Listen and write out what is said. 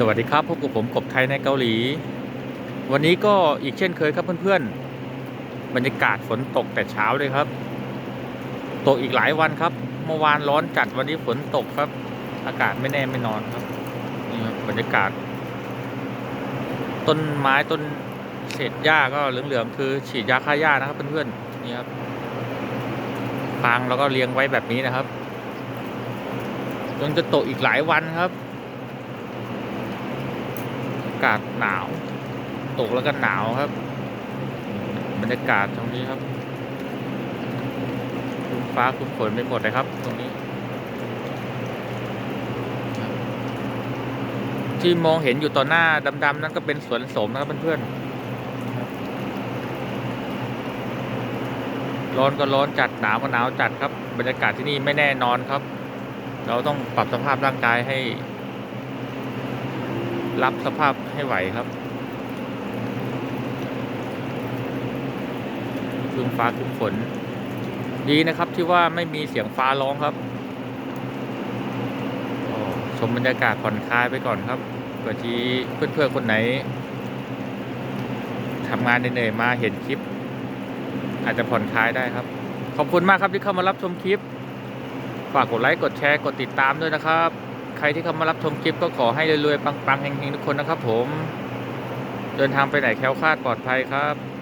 สวัสดีครับพบกับผมกบไทยในเกาหลี วันนี้ก็อีกเช่นเคยครับเพื่อนๆ บรรยากาศฝนตกแต่เช้าเลยครับ ตกอีกหลายวันครับ เมื่อวานร้อนจัดวันนี้ฝนตกครับ อากาศไม่แน่ไม่นอนครับนี่ครับบรรยากาศ ต้นไม้ต้นเศษหญ้าก็เหลืองๆคือ ฉีดยาฆ่าหญ้านะครับเพื่อนๆนี่ครับฟางแล้วก็เลี้ยงไว้แบบนี้นะครับจนจะตกอีกหลายวันครับากาศหนาว ตกแล้วก็หนาวครับ บรรยากาศตรงนี้ครับคลุมฟ้าคลุมฝนไปหมดเลยครับ ตรงนี้ ที่มองเห็นอยู่ต่อหน้าดำๆนั่นก็เป็นสวนสมนะครับเพื่อนๆร้อนก็ร้อนจัดหนาวก็หนาวจัดครับ บรรยากาศที่นี่ไม่แน่นอนครับ เราต้องปรับสภาพร่างกายให้ รับสภาพให้ไหวครับครึ้มฟ้าครึ้มฝนดีนะครับที่ว่าไม่มีเสียงฟ้าร้องครับชมบรรยากาศผ่อนคลายไปก่อนครับเผื่อที่เพื่อนๆคนไหนทำงานเหนื่อยมาเห็นคลิป อาจจะผ่อนคลายได้ครับ ขอบคุณมากครับที่เข้ามารับชมคลิป ฝากกดไลค์กดแชร์กดติดตามด้วยนะครับ ใครที่เข้ามารับชมคลิปก็ขอให้รวยๆปังๆเฮงๆทุกคนนะครับผม เดินทางไปไหนแคล้วคลาดปลอดภัยครับ